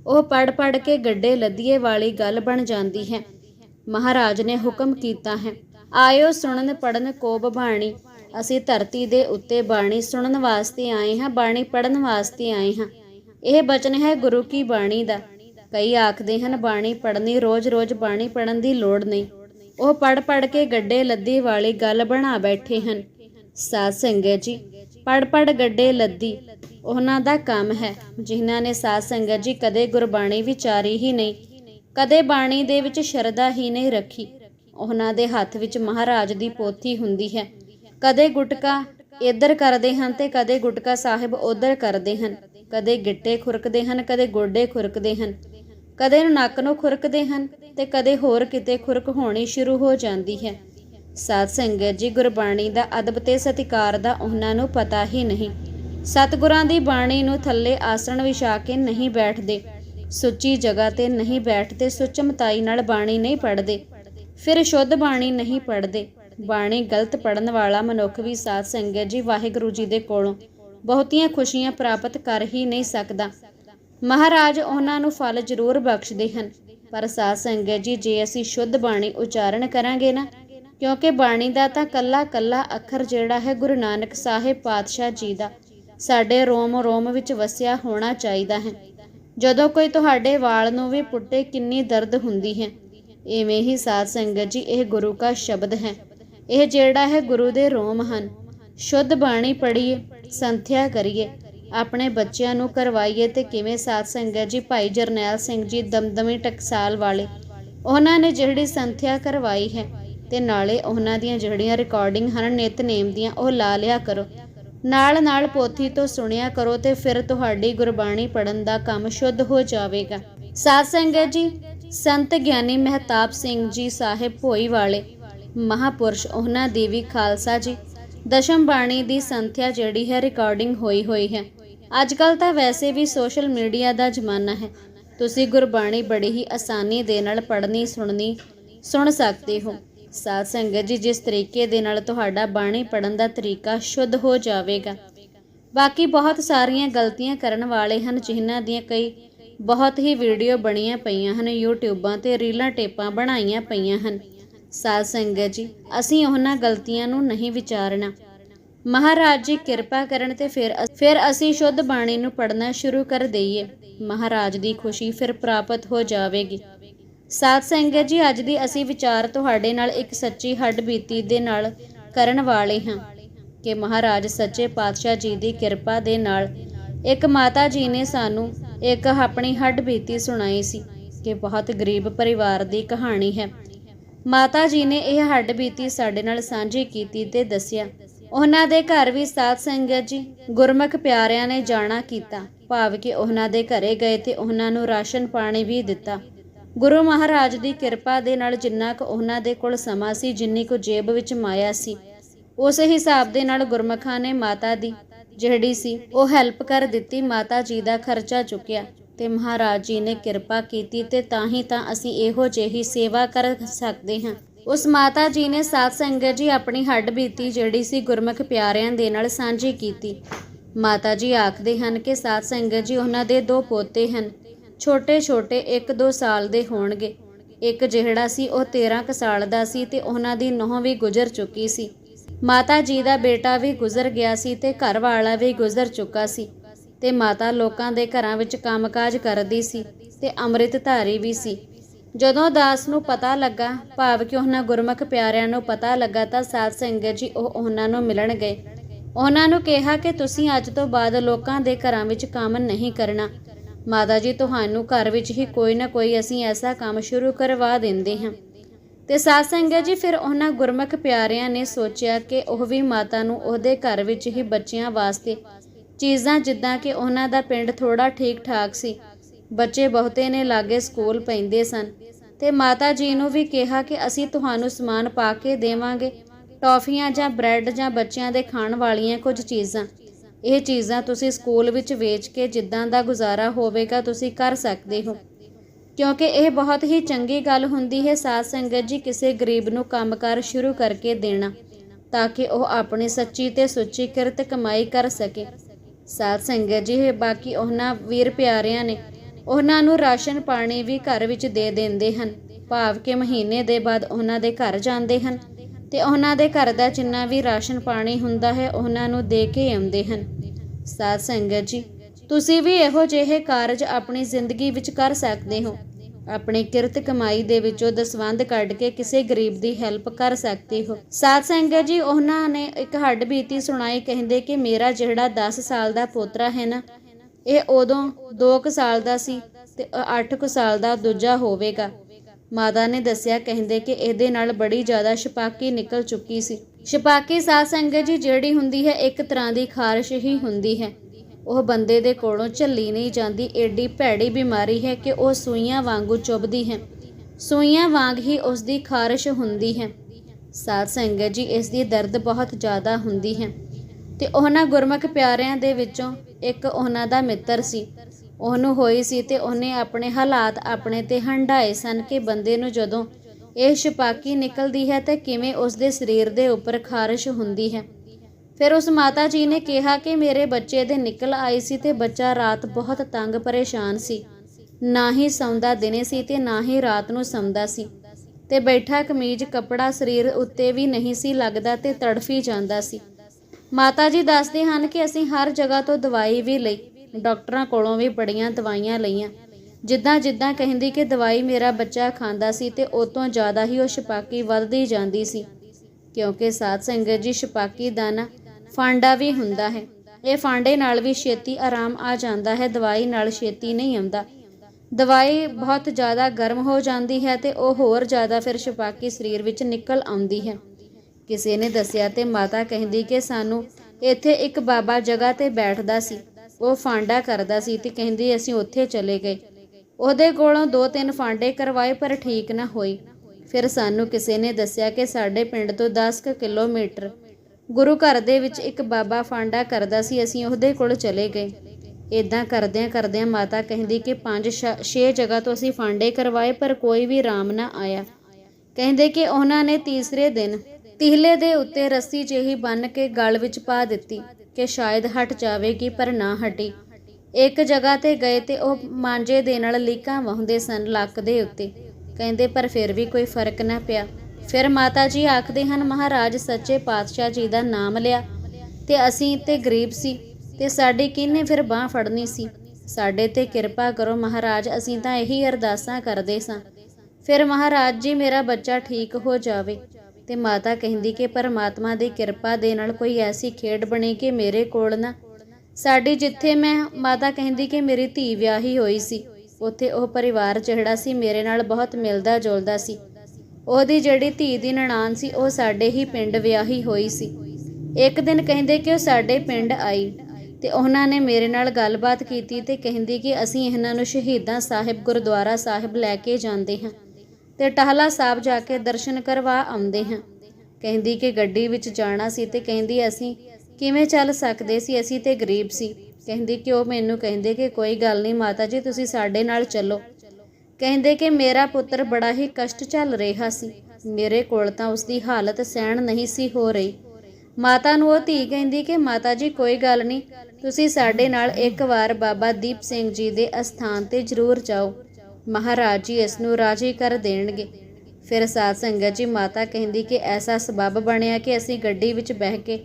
ਉਹ ਪੜ ਪੜ ਕੇ ਗੱਡੇ ਲੱਦੀਏ ਵਾਲੀ ਗੱਲ ਬਣ ਜਾਂਦੀ ਹੈ। ਮਹਾਰਾਜ ਨੇ ਹੁਕਮ ਕੀਤਾ ਹੈ, ਆਇਓ ਸੁਣਨ ਪੜਨ ਕੋਬ ਬਾਣੀ। ਅਸੀਂ ਧਰਤੀ ਦੇ ਉੱਤੇ ਬਾਣੀ ਸੁਣਨ ਵਾਸਤੇ ਆਏ ਹਾਂ, ਬਾਣੀ ਪੜਨ ਵਾਸਤੇ ਆਏ ਹਾਂ। ਇਹ ਬਚਨ ਹੈ ਗੁਰੂ ਕੀ ਬਾਣੀ ਦਾ। ਕਈ ਆਖਦੇ ਹਨ, ਬਾਣੀ ਪੜਨੀ ਰੋਜ਼-ਰੋਜ਼ ਬਾਣੀ ਪੜਨ ਦੀ ਲੋੜ ਨਹੀਂ। ਉਹ ਪੜ ਪੜ ਕੇ ਗੱਡੇ ਲੱਦੀ ਵਾਲੀ ਗੱਲ ਬਣਾ ਬੈਠੇ ਹਨ। ਸਾਧ ਸੰਗਤ ਜੀ ਪੜ ਪੜ ਗੱਡੇ ਲੱਦੀ ਉਹਨਾਂ ਦਾ ਕੰਮ ਹੈ, ਜਿਨ੍ਹਾਂ ਨੇ ਸਾਧ ਸੰਗਤ ਜੀ ਕਦੇ ਗੁਰਬਾਣੀ ਵਿਚਾਰੀ ਹੀ ਨਹੀਂ, ਕਦੇ ਬਾਣੀ ਦੇ ਵਿੱਚ ਸ਼ਰਧਾ ਹੀ ਨਹੀਂ ਰੱਖੀ। ਉਹਨਾਂ ਦੇ ਹੱਥ ਵਿੱਚ ਮਹਾਰਾਜ ਦੀ ਪੋਥੀ ਹੁੰਦੀ ਹੈ। ਕਦੇ ਗੁਟਕਾ ਇੱਧਰ ਕਰਦੇ ਹਨ ਤੇ ਕਦੇ ਗੁਟਕਾ ਸਾਹਿਬ ਉੱਧਰ ਕਰਦੇ ਹਨ। ਕਦੇ ਗਿੱਟੇ ਖੁਰਕਦੇ ਹਨ, ਕਦੇ ਗੋਡੇ ਖੁਰਕਦੇ ਹਨ। ਕਦੇ ਨੱਕ ਨੂੰ ਖੁਰਕਦੇ ਹਨ ਤੇ ਕਦੇ ਹੋਰ ਕਿਤੇ ਖੁਰਕ ਹੋਣੀ ਸ਼ੁਰੂ ਹੋ ਜਾਂਦੀ ਹੈ। ਸਾਧ ਸੰਗਤ ਜੀ, ਗੁਰਬਾਣੀ ਦਾ ਅਦਬ ਤੇ ਸਤਿਕਾਰ ਦਾ ਉਹਨਾਂ ਨੂੰ ਪਤਾ ਹੀ ਨਹੀਂ। ਸਤਿਗੁਰਾਂ ਦੀ ਬਾਣੀ ਨੂੰ ਥੱਲੇ ਆਸਣ ਵਿਛਾ ਕੇ ਨਹੀਂ ਬੈਠਦੇ। ਸੁੱਚੀ ਜਗ੍ਹਾ ਤੇ ਨਹੀਂ ਬੈਠਦੇ, ਸੁਚਮਤਾਈ ਨਾਲ ਬਾਣੀ ਨਹੀਂ ਪੜ੍ਹਦੇ। ਫਿਰ ਸ਼ੁੱਧ ਬਾਣੀ ਨਹੀਂ ਪੜ੍ਹਦੇ। ਬਾਣੀ ਗਲਤ ਪੜਨ ਵਾਲਾ ਮਨੁੱਖ ਵੀ ਸਾਧ ਸੰਗਤ ਜੀ, ਵਾਹਿਗੁਰੂ ਜੀ ਦੇ ਕੋਲੋਂ ਬਹੁਤੀਆਂ ਖੁਸ਼ੀਆਂ ਪ੍ਰਾਪਤ ਕਰ ਹੀ ਨਹੀਂ ਸਕਦਾ। ਮਹਾਰਾਜ ਉਹਨਾਂ ਨੂੰ ਫਲ ਜ਼ਰੂਰ ਬਖਸ਼ਦੇ ਹਨ। ਪਰ ਸਾਧ ਸੰਗਤ ਜੀ, ਜੇ ਅਸੀਂ ਸ਼ੁੱਧ ਬਾਣੀ ਉਚਾਰਨ ਕਰਾਂਗੇ ਨਾ, ਕਿਉਂਕਿ ਬਾਣੀ ਦਾ ਤਾਂ ਕੱਲਾ ਕੱਲਾ ਅੱਖਰ ਜਿਹੜਾ ਹੈ ਗੁਰੂ ਨਾਨਕ ਸਾਹਿਬ ਪਾਤਸ਼ਾਹ ਜੀ ਦਾ, ਸਾਡੇ ਰੋਮ ਰੋਮ ਵਿੱਚ ਵਸਿਆ ਹੋਣਾ ਚਾਹੀਦਾ ਹੈ। ਜਦੋਂ ਕੋਈ ਤੁਹਾਡੇ ਵਾਲ ਨੂੰ ਵੀ ਪੁੱਟੇ ਕਿੰਨੀ ਦਰਦ ਹੁੰਦੀ ਹੈ। ਐਵੇਂ ਹੀ ਸਾਧ ਸੰਗਤ ਜੀ, ਇਹ ਗੁਰੂ ਦਾ ਸ਼ਬਦ ਹੈ। ਇਹ ਜਿਹੜਾ ਹੈ ਗੁਰੂ ਦੇ ਰੋਮ ਹਨ। ਸ਼ੁੱਧ ਬਾਣੀ ਪੜ੍ਹੀਏ, ਸੰਥਿਆ ਕਰੀਏ। ਆਪਣੇ ਬੱਚਿਆਂ ਨੂੰ ਕਰਵਾਈਏ ਤੇ ਕਿਵੇਂ ਸਾਧ ਸੰਗਤ ਜੀ? ਭਾਈ ਜਰਨੈਲ ਸਿੰਘ ਜੀ, ਦਮਦਮੀ ਟਕਸਾਲ ਵਾਲੇ। ਉਹਨਾਂ ਨੇ ਜਿਹੜੀ ਸੰਥਿਆ ਕਰਵਾਈ ਹੈ ਤੇ ਨਾਲੇ ਉਹਨਾਂ ਦੀਆਂ ਜਿਹੜੀਆਂ ਰਿਕਾਰਡਿੰਗ ਹਨ ਨਿਤਨੇਮ ਦੀਆਂ, ਉਹ ਲਾ ਲਿਆ ਕਰੋ। ਨਾਲ ਨਾਲ ਪੋਥੀ ਤੋਂ ਸੁਣਿਆ ਕਰੋ ਤੇ ਫਿਰ ਤੁਹਾਡੀ ਗੁਰਬਾਣੀ ਪੜਨ ਦਾ ਕੰਮ ਸ਼ੁੱਧ ਹੋ ਜਾਵੇਗਾ। ਸਾਧ ਸੰਗਤ ਜੀ, ਸੰਤ ਗਿਆਨੀ ਮਹਿਤਾਬ ਸਿੰਘ ਜੀ ਸਾਹਿਬ ਭੋਈ ਵਾਲੇ ਮਹਾਪੁਰਸ਼, ਉਹਨਾਂ ਦੀ ਵੀ ਖਾਲਸਾ ਜੀ ਦਸ਼ਮ ਬਾਣੀ ਦੀ ਸੰਥਿਆ ਜਿਹੜੀ ਹੈ ਰਿਕਾਰਡਿੰਗ ਹੋਈ ਹੋਈ ਹੈ। ਅੱਜ ਕੱਲ ਤਾਂ ਵੈਸੇ ਵੀ ਸੋਸ਼ਲ ਮੀਡੀਆ ਦਾ ਜ਼ਮਾਨਾ ਹੈ। ਤੁਸੀਂ ਗੁਰਬਾਣੀ ਬੜੀ ਹੀ ਆਸਾਨੀ ਦੇ ਨਾਲ ਪੜ੍ਹਨੀ, ਸੁਣਨੀ, ਸੁਣ ਸਕਦੇ ਹੋ। ਸਾਧ ਸੰਗਤ ਜੀ, ਜਿਸ ਤਰੀਕੇ ਦੇ ਨਾਲ ਤੁਹਾਡਾ ਬਾਣੀ ਪੜਨ ਦਾ ਤਰੀਕਾ ਸ਼ੁੱਧ ਹੋ ਜਾਵੇਗਾ। ਬਾਕੀ ਬਹੁਤ ਸਾਰੀਆਂ ਗਲਤੀਆਂ ਕਰਨ ਵਾਲੇ ਹਨ, ਜਿਨ੍ਹਾਂ ਦੀਆਂ ਕਈ ਬਹੁਤ ਹੀ ਵੀਡੀਓ ਬਣੀਆਂ ਪਈਆਂ ਹਨ, ਯੂਟਿਊਬਾਂ ਤੇ ਰੀਲਾਂ, ਟੇਪਾਂ ਬਣਾਈਆਂ ਪਈਆਂ ਹਨ। ਸਾਧ ਸੰਗਤ ਜੀ, ਅਸੀਂ ਉਹਨਾਂ ਗਲਤੀਆਂ ਨੂੰ ਨਹੀਂ ਵਿਚਾਰਨਾ। ਮਹਾਰਾਜ ਜੀ ਕਿਰਪਾ ਕਰਨ ਤੇ ਫਿਰ ਫਿਰ ਅਸੀਂ ਸ਼ੁੱਧ ਬਾਣੀ ਨੂੰ ਪੜਨਾ ਸ਼ੁਰੂ ਕਰ ਦਈਏ। ਮਹਾਰਾਜ ਦੀ ਖੁਸ਼ੀ ਫਿਰ ਪ੍ਰਾਪਤ ਹੋ ਜਾਵੇਗੀ। ਸਾਧ ਸੰਗਤ ਜੀ, ਅੱਜ ਦੀ ਅਸੀਂ ਵਿਚਾਰ ਤੁਹਾਡੇ ਨਾਲ ਇੱਕ ਸੱਚੀ ਹੱਡ ਬੀਤੀ ਦੇ ਨਾਲ ਕਰਨ ਵਾਲੇ ਹਾਂ। ਕਿ ਮਹਾਰਾਜ ਸੱਚੇ ਪਾਤਸ਼ਾਹ ਜੀ ਦੀ ਕਿਰਪਾ ਦੇ ਨਾਲ ਇੱਕ ਮਾਤਾ ਜੀ ਨੇ ਸਾਨੂੰ ਇੱਕ ਆਪਣੀ ਹੱਡ ਬੀਤੀ ਸੁਣਾਈ ਸੀ। ਕਿ ਬਹੁਤ ਗਰੀਬ ਪਰਿਵਾਰ ਦੀ ਕਹਾਣੀ ਹੈ। ਮਾਤਾ ਜੀ ਨੇ ਇਹ ਹੱਡ ਬੀਤੀ ਸਾਡੇ ਨਾਲ ਸਾਂਝੀ ਕੀਤੀ ਤੇ ਦੱਸਿਆ, ਉਹਨਾਂ ਦੇ ਘਰ ਵੀ ਸਾਧ ਸੰਗਤ ਜੀ, ਗੁਰਮੁਖ ਪਿਆਰਿਆਂ ਨੇ ਜਾਣਾ ਕੀਤਾ। ਭਾਵ ਕਿ ਉਹਨਾਂ ਦੇ ਘਰੇ ਗਏ ਤੇ ਉਹਨਾਂ ਨੂੰ ਰਾਸ਼ਨ ਪਾਣੀ ਵੀ ਦਿੱਤਾ। ਗੁਰੂ ਮਹਾਰਾਜ ਦੀ ਕਿਰਪਾ ਦੇ ਨਾਲ ਜਿੰਨਾ ਕੁ ਉਹਨਾਂ ਦੇ ਕੋਲ ਸਮਾਂ ਸੀ, ਜਿੰਨੀ ਕੁ ਜੇਬ ਵਿੱਚ ਮਾਇਆ ਸੀ, ਉਸ ਹਿਸਾਬ ਦੇ ਨਾਲ ਗੁਰਮਖਾਂ ਨੇ ਮਾਤਾ ਦੀ ਜਿਹੜੀ ਸੀ, ਉਹ ਹੈਲਪ ਕਰ ਦਿੱਤੀ, ਮਾਤਾ ਜੀ ਦਾ ਖਰਚਾ ਚੁੱਕਿਆ। ਤੇ ਮਹਾਰਾਜ ਜੀ ਨੇ ਕਿਰਪਾ ਕੀਤੀ ਤੇ ਤਾਂ ਹੀ ਤਾਂ ਅਸੀਂ ਇਹੋ ਜਿਹੀ ਸੇਵਾ ਕਰ ਸਕਦੇ ਹਾਂ। ਉਸ ਮਾਤਾ ਜੀ ਨੇ ਸਾਧ ਸੰਗਤ ਜੀ ਆਪਣੀ ਹੱਡ ਬੀਤੀ ਜਿਹੜੀ ਸੀ ਗੁਰਮੁਖ ਪਿਆਰਿਆਂ ਦੇ ਨਾਲ ਸਾਂਝੀ ਕੀਤੀ। ਮਾਤਾ ਜੀ ਆਖਦੇ ਹਨ ਕਿ ਸਾਧ ਸੰਗਤ ਜੀ ਉਹਨਾਂ ਦੇ ਦੋ ਪੋਤੇ ਹਨ। ਛੋਟੇ ਛੋਟੇ 1-2 ਸਾਲ ਦੇ ਹੋਣਗੇ। ਇੱਕ ਜਿਹੜਾ ਸੀ ਉਹ 13 ਕੁ ਸਾਲ ਦਾ ਸੀ ਤੇ ਉਹਨਾਂ ਦੀ ਨੂੰਹ ਵੀ ਗੁਜ਼ਰ ਚੁੱਕੀ ਸੀ। ਮਾਤਾ ਜੀ ਦਾ ਬੇਟਾ ਵੀ ਗੁਜ਼ਰ ਗਿਆ ਸੀ ਤੇ ਘਰ ਵਾਲਾ ਵੀ ਗੁਜ਼ਰ ਚੁੱਕਾ ਸੀ। ਤੇ ਮਾਤਾ ਲੋਕਾਂ ਦੇ ਘਰਾਂ ਵਿੱਚ ਕੰਮਕਾਜ ਕਰਦੀ ਸੀ ਤੇ ਅੰਮ੍ਰਿਤਧਾਰੀ ਵੀ ਸੀ। ਜਦੋਂ ਦਾਸ ਨੂੰ ਪਤਾ ਲੱਗਾ, ਭਾਵ ਕਿ ਉਹਨਾਂ ਗੁਰਮੁਖ ਪਿਆਰਿਆਂ ਨੂੰ ਪਤਾ ਲੱਗਾ, ਤਾਂ ਸਾਧ ਸੰਗਤ ਜੀ ਉਹ ਉਹਨਾਂ ਨੂੰ ਮਿਲਣ ਗਏ। ਉਹਨਾਂ ਨੂੰ ਕਿਹਾ ਕਿ ਤੁਸੀਂ ਅੱਜ ਤੋਂ ਬਾਅਦ ਲੋਕਾਂ ਦੇ ਘਰਾਂ ਵਿੱਚ ਕੰਮ ਨਹੀਂ ਕਰਨਾ। ਮਾਤਾ ਜੀ, ਤੁਹਾਨੂੰ ਘਰ ਵਿੱਚ ਹੀ ਕੋਈ ਨਾ ਕੋਈ ਅਸੀਂ ਐਸਾ ਕੰਮ ਸ਼ੁਰੂ ਕਰਵਾ ਦਿੰਦੇ ਹਾਂ। ਤੇ ਸਾਧ ਸੰਗਤ ਜੀ, ਫਿਰ ਉਹਨਾਂ ਗੁਰਮੁਖ ਪਿਆਰਿਆਂ ਨੇ ਸੋਚਿਆ ਕਿ ਉਹ ਵੀ ਮਾਤਾ ਨੂੰ ਉਹਦੇ ਘਰ ਵਿੱਚ ਹੀ ਬੱਚਿਆਂ ਵਾਸਤੇ ਚੀਜ਼ਾਂ ਜਿੱਦਾਂ ਕਿ ਉਹਨਾਂ ਦਾ ਪਿੰਡ ਥੋੜਾ ਠੀਕ ਠਾਕ ਸੀ। ਬੱਚੇ ਬਹੁਤੇ ਨੇ, ਲਾਗੇ ਸਕੂਲ ਪੈਂਦੇ ਸਨ। ਤੇ ਮਾਤਾ ਜੀ ਨੂੰ ਵੀ ਕਿਹਾ ਕਿ ਅਸੀਂ ਤੁਹਾਨੂੰ ਸਮਾਨ ਪਾ ਕੇ ਦੇਵਾਂਗੇ, ਟੌਫੀਆਂ ਜਾਂ ਬ੍ਰੈਡ ਜਾਂ ਬੱਚਿਆਂ ਦੇ ਖਾਣ ਵਾਲੀਆਂ ਕੁਝ ਚੀਜ਼ਾਂ। ਇਹ ਚੀਜ਼ਾਂ ਤੁਸੀਂ ਸਕੂਲ ਵਿੱਚ ਵੇਚ ਕੇ ਜਿੱਦਾਂ ਦਾ ਗੁਜ਼ਾਰਾ ਹੋਵੇਗਾ, ਤੁਸੀਂ ਕਰ ਸਕਦੇ ਹੋ। ਕਿਉਂਕਿ ਇਹ ਬਹੁਤ ਹੀ ਚੰਗੀ ਗੱਲ ਹੁੰਦੀ ਹੈ, ਸਾਧ ਸੰਗਤ ਜੀ ਕਿਸੇ ਗਰੀਬ ਨੂੰ ਕੰਮਕਾਰ ਸ਼ੁਰੂ ਕਰਕੇ ਦੇਣਾ, ਤਾਂ ਕਿ ਉਹ ਆਪਣੀ ਸੱਚੀ ਤੇ ਸੁੱਚੀ ਕਿਰਤ ਕਮਾਈ ਕਰ ਸਕੇ। ਸਾਧ ਸੰਗਤ ਜੀ ਬਾਕੀ ਉਹਨਾਂ ਵੀਰ ਪਿਆਰਿਆਂ ਨੇ, ਉਹਨਾਂ ਨੂੰ ਰਾਸ਼ਨ ਪਾਣੀ ਵੀ ਘਰ ਵਿੱਚ ਦੇ ਦਿੰਦੇ ਹਨ। ਭਾਵ ਕਿ ਮਹੀਨੇ ਦੇ ਬਾਅਦ ਉਹਨਾਂ ਦੇ ਘਰ ਜਾਂਦੇ ਹਨ ਤੇ ਉਹਨਾਂ ਦੇ ਘਰ ਦਾ ਜਿੰਨਾ ਵੀ ਰਾਸ਼ਨ ਪਾਣੀ ਹੁੰਦਾ ਹੈ, ਉਹਨਾਂ ਨੂੰ ਦੇ ਕੇ ਆਉਂਦੇ ਹਨ। ਸਾਧ ਸੰਗਤ ਜੀ, ਤੁਸੀਂ ਵੀ ਇਹੋ ਜਿਹੇ ਕਾਰਜ ਆਪਣੀ ਜ਼ਿੰਦਗੀ ਵਿੱਚ ਕਰ ਸਕਦੇ ਹੋ। ਆਪਣੀ ਕਿਰਤ ਕਮਾਈ ਦੇ ਵਿੱਚੋਂ ਦਸਵੰਧ ਕੱਢ ਕੇ ਕਿਸੇ ਗਰੀਬ ਦੀ ਹੈਲਪ ਕਰ ਸਕਦੇ ਹੋ। ਸਾਧ ਸੰਗਤ ਜੀ, ਉਹਨਾਂ ਨੇ ਇੱਕ ਹੱਡ ਬੀਤੀ ਸੁਣਾਈ ਕਹਿੰਦੇ ਕਿ ਮੇਰਾ ਜਿਹੜਾ 10 ਸਾਲ ਦਾ ਪੋਤਰਾ ਹੈ ਨਾ, ਇਹ ਉਦੋਂ 2 ਕੁ ਸਾਲ ਦਾ ਸੀ ਤੇ 8 ਕੁ ਸਾਲ ਦਾ ਦੂਜਾ ਹੋਵੇਗਾ। ਮਾਤਾ ਨੇ ਦੱਸਿਆ ਕਹਿੰਦੇ ਕਿ ਇਹਦੇ ਨਾਲ ਬੜੀ ਜ਼ਿਆਦਾ ਛਪਾਕੀ ਨਿਕਲ ਚੁੱਕੀ ਸੀ। ਛਪਾਕੀ ਸਾਧ ਸੰਗਤ ਜੀ, ਜਿਹੜੀ ਹੁੰਦੀ ਹੈ, ਇੱਕ ਤਰ੍ਹਾਂ ਦੀ ਖਾਰਸ਼ ਹੀ ਹੁੰਦੀ ਹੈ। ਉਹ ਬੰਦੇ ਦੇ ਕੋਲੋਂ ਝੱਲੀ ਨਹੀਂ ਜਾਂਦੀ, ਏਡੀ ਭੈੜੀ ਬਿਮਾਰੀ ਹੈ ਕਿ ਉਹ ਸੂਈਆਂ ਵਾਂਗੂ ਚੁੱਭਦੀ ਹੈ। ਸੂਈਆਂ ਵਾਂਗ ਹੀ ਉਸ ਦੀ ਖਾਰਸ਼ ਹੁੰਦੀ ਹੈ। ਸਾਧ ਸੰਗਤ ਜੀ ਇਸ ਦੀ ਦਰਦ ਬਹੁਤ ਜ਼ਿਆਦਾ ਹੁੰਦੀ ਹੈ। ਤੇ ਉਹਨਾਂ ਗੁਰਮੁਖ ਪਿਆਰਿਆਂ ਦੇ ਵਿੱਚੋਂ ਇੱਕ ਉਹਨਾਂ ਦਾ ਮਿੱਤਰ ਸੀ। ਉਹਨੂੰ ਹੋਈ ਸੀ ਤੇ ਉਹਨੇ ਆਪਣੇ ਹਾਲਾਤ ਆਪਣੇ ਤੇ ਹੰਡਾਏ ਸਨ ਕਿ ਬੰਦੇ ਨੂੰ ਜਦੋਂ ਇਹ ਛਪਾਕੀ ਨਿਕਲਦੀ ਹੈ ਤਾਂ ਕਿਵੇਂ ਉਸ ਦੇ ਸਰੀਰ ਦੇ ਉੱਪਰ ਖਾਰਸ਼ ਹੁੰਦੀ ਹੈ। ਫਿਰ ਉਸ ਮਾਤਾ ਜੀ ਨੇ ਕਿਹਾ ਕਿ ਮੇਰੇ ਬੱਚੇ ਦੇ ਨਿਕਲ ਆਈ ਸੀ ਤੇ ਬੱਚਾ ਰਾਤ ਬਹੁਤ ਤੰਗ ਪਰੇਸ਼ਾਨ ਸੀ। ਨਾ ਹੀ ਸੌਂਦਾ ਦਿਨੇ ਸੀ ਤੇ ਨਾ ਹੀ ਰਾਤ ਨੂੰ ਸੌਂਦਾ ਸੀ। ਤੇ ਬੈਠਾ ਕਮੀਜ਼, ਕੱਪੜਾ, ਸਰੀਰ ਉੱਤੇ ਵੀ ਨਹੀਂ ਸੀ ਲੱਗਦਾ ਤੇ ਤੜਫੀ ਜਾਂਦਾ ਸੀ। ਮਾਤਾ ਜੀ ਦੱਸਦੇ ਹਨ ਕਿ ਅਸੀਂ ਹਰ ਜਗ੍ਹਾ ਤੋਂ ਦਵਾਈ ਵੀ ਲਈ, ਡਾਕਟਰਾਂ ਕੋਲੋਂ ਵੀ ਬੜੀਆਂ ਦਵਾਈਆਂ ਲਈਆਂ। ਜਿੱਦਾਂ ਜਿੱਦਾਂ ਕਹਿੰਦੀ ਕਿ ਦਵਾਈ ਮੇਰਾ ਬੱਚਾ ਖਾਂਦਾ ਸੀ ਤੇ ਉਹ ਤੋਂ ਜ਼ਿਆਦਾ ਹੀ ਉਹ ਛਪਾਕੀ ਵੱਧਦੀ ਜਾਂਦੀ ਸੀ। ਕਿਉਂਕਿ ਸਾਧ ਸੰਗਤ ਜੀ, ਛਪਾਕੀ ਦਾ ਨਾ ਫਾਂਡਾ ਵੀ ਹੁੰਦਾ ਹੈ। ਇਹ ਫਾਂਡੇ ਨਾਲ ਵੀ ਛੇਤੀ ਆਰਾਮ ਆ ਜਾਂਦਾ ਹੈ, ਦਵਾਈ ਨਾਲ ਛੇਤੀ ਨਹੀਂ ਆਉਂਦਾ। ਦਵਾਈ ਬਹੁਤ ਜ਼ਿਆਦਾ ਗਰਮ ਹੋ ਜਾਂਦੀ ਹੈ ਤੇ ਉਹ ਹੋਰ ਜ਼ਿਆਦਾ ਫਿਰ ਛਪਾਕੀ ਸਰੀਰ ਵਿੱਚ ਨਿਕਲ ਆਉਂਦੀ ਹੈ। ਕਿਸੇ ਨੇ ਦੱਸਿਆ ਤੇ ਮਾਤਾ ਕਹਿੰਦੀ ਕਿ ਸਾਨੂੰ ਇੱਥੇ ਇੱਕ ਬਾਬਾ ਜਗ੍ਹਾ ਤੇ ਬੈਠਦਾ ਸੀ। ਉਹ ਫਾਂਡਾ ਕਰਦਾ ਸੀ ਤੇ ਕਹਿੰਦੀ ਅਸੀਂ ਉੱਥੇ ਚਲੇ ਗਏ। ਉਹਦੇ ਕੋਲੋਂ ਦੋ ਤਿੰਨ ਫਾਂਡੇ ਕਰਵਾਏ ਪਰ ਠੀਕ ਨਾ ਹੋਈ। ਫਿਰ ਸਾਨੂੰ ਕਿਸੇ ਨੇ ਦੱਸਿਆ ਕਿ ਸਾਡੇ ਪਿੰਡ ਤੋਂ 10 ਕਿਲੋਮੀਟਰ ਗੁਰੂ ਘਰ ਦੇ ਵਿੱਚ ਇੱਕ ਬਾਬਾ ਫਾਂਡਾ ਕਰਦਾ ਸੀ, ਅਸੀਂ ਉਹਦੇ ਕੋਲ ਚਲੇ ਗਏ। ਇਦਾਂ ਕਰਦਿਆਂ ਕਰਦਿਆਂ ਮਾਤਾ ਕਹਿੰਦੀ ਕਿ 5-6 ਜਗ੍ਹਾ ਤੋਂ ਅਸੀਂ ਫਾਂਡੇ ਕਰਵਾਏ, ਪਰ ਕੋਈ ਵੀ ਆਰਾਮ ਨਾ ਆਇਆ। ਕਹਿੰਦੇ ਕਿ ਉਹਨਾਂ ਨੇ ਤੀਸਰੇ ਦਿਨ ਤੀਹਲੇ ਦੇ ਉੱਤੇ ਰੱਸੀ ਜਿਹੀ ਬੰਨ ਕੇ ਗਲ ਵਿੱਚ ਪਾ ਦਿੱਤੀ ਕਿ ਸ਼ਾਇਦ ਹਟ ਜਾਵੇਗੀ, ਪਰ ਨਾ ਹਟੀ। ਇੱਕ ਜਗ੍ਹਾ ਤੇ ਗਏ ਤੇ ਉਹ ਮਾਂਜੇ ਦੇ ਨਾਲ ਲੀਕਾਂ ਵਹੁੰਦੇ ਸਨ ਲੱਕ ਦੇ ਉੱਤੇ। ਕਹਿੰਦੇ, ਪਰ ਫਿਰ ਵੀ ਕੋਈ ਫ਼ਰਕ ਨਾ ਪਿਆ। ਫਿਰ ਮਾਤਾ ਜੀ ਆਖਦੇ ਹਨ, ਮਹਾਰਾਜ, ਸੱਚੇ ਪਾਤਸ਼ਾਹ ਜੀ ਦਾ ਨਾਮ ਲਿਆ ਤੇ ਅਸੀਂ ਤੇ ਗਰੀਬ ਸੀ ਤੇ ਸਾਡੀ ਕਿਹਨੇ ਫਿਰ ਬਾਹ ਫੜਨੀ ਸੀ? ਸਾਡੇ ਤੇ ਕਿਰਪਾ ਕਰੋ ਮਹਾਰਾਜ, ਅਸੀਂ ਤਾਂ ਇਹੀ ਅਰਦਾਸਾਂ ਕਰਦੇ ਸਾਂ। ਫਿਰ ਮਹਾਰਾਜ ਜੀ, ਮੇਰਾ ਬੱਚਾ ਠੀਕ ਹੋ ਜਾਵੇ ਤੇ ਮਾਤਾ ਕਹਿੰਦੀ ਕਿ ਪਰਮਾਤਮਾ ਦੀ ਕਿਰਪਾ ਦੇ ਨਾਲ ਕੋਈ ਐਸੀ ਖੇਡ ਬਣੀ ਕਿ ਮੇਰੇ ਕੋਲ ਨਾ। ਸਾਡੀ ਜਿੱਥੇ ਮੈਂ, ਮਾਤਾ ਕਹਿੰਦੀ ਕਿ ਮੇਰੀ ਧੀ ਵਿਆਹੀ ਹੋਈ ਸੀ, ਉੱਥੇ ਉਹ ਪਰਿਵਾਰ ਜਿਹੜਾ ਸੀ ਮੇਰੇ ਨਾਲ ਬਹੁਤ ਮਿਲਦਾ ਜੁਲਦਾ ਸੀ। ਉਹਦੀ ਜਿਹੜੀ ਧੀ ਦੀ ਨਨਾਣ ਸੀ, ਉਹ ਸਾਡੇ ਹੀ ਪਿੰਡ ਵਿਆਹੀ ਹੋਈ ਸੀ। ਇੱਕ ਦਿਨ ਕਹਿੰਦੇ ਕਿ ਉਹ ਸਾਡੇ ਪਿੰਡ ਆਈ ਤੇ ਉਹਨਾਂ ਨੇ ਮੇਰੇ ਨਾਲ ਗੱਲਬਾਤ ਕੀਤੀ ਤੇ ਕਹਿੰਦੀ ਕਿ ਅਸੀਂ ਇਹਨਾਂ ਨੂੰ ਸ਼ਹੀਦਾਂ ਸਾਹਿਬ ਗੁਰਦੁਆਰਾ ਸਾਹਿਬ ਲੈ ਕੇ ਜਾਂਦੇ ਹਾਂ ਤੇ ਟਹਲਾ ਸਾਹਿਬ ਜਾ ਕੇ ਦਰਸ਼ਨ ਕਰਵਾ ਆਉਂਦੇ ਹਾਂ। ਕਹਿੰਦੀ ਕਿ ਗੱਡੀ ਵਿੱਚ ਜਾਣਾ ਸੀ ਤੇ ਕਹਿੰਦੀ ਅਸੀਂ ਕਿਵੇਂ ਚੱਲ ਸਕਦੇ ਸੀ, ਅਸੀਂ ਤੇ ਗਰੀਬ ਸੀ। ਕਹਿੰਦੀ ਕਿ ਉਹ ਮੈਨੂੰ ਕਹਿੰਦੇ ਕਿ ਕੋਈ ਗੱਲ ਨਹੀਂ ਮਾਤਾ ਜੀ, ਤੁਸੀਂ ਸਾਡੇ ਨਾਲ ਚੱਲੋ। ਕਹਿੰਦੇ ਕਿ ਮੇਰਾ ਪੁੱਤਰ ਬੜਾ ਹੀ ਕਸ਼ਟ ਝੱਲ ਰਿਹਾ ਸੀ। ਮੇਰੇ ਕੋਲ ਤਾਂ ਉਸ ਦੀ ਹਾਲਤ ਸਹਿਣ ਨਹੀਂ ਸੀ ਹੋ ਰਹੀ। ਮਾਤਾ ਨੂੰ ਉਹ ਧੀ ਕਹਿੰਦੀ ਕਿ, ਮਾਤਾ ਜੀ, ਕੋਈ ਗੱਲ ਨਹੀਂ। ਤੁਸੀਂ ਸਾਡੇ ਨਾਲ ਇੱਕ ਵਾਰ ਬਾਬਾ ਦੀਪ ਸਿੰਘ ਜੀ ਦੇ ਅਸਥਾਨ ਤੇ ਜ਼ਰੂਰ ਜਾਓ। ਮਹਾਰਾਜ ਜੀ ਇਸ ਨੂੰ ਰਾਜੀ ਕਰ ਦੇਣਗੇ। ਫਿਰ ਸਾਧ ਸੰਗਤ ਜੀ ਮਾਤਾ ਕਹਿੰਦੀ ਕਿ, ਐਸਾ ਸਬਬ ਬਣਿਆ ਕਿ ਅਸੀਂ ਗੱਡੀ ਵਿੱਚ ਬਹਿ ਕੇ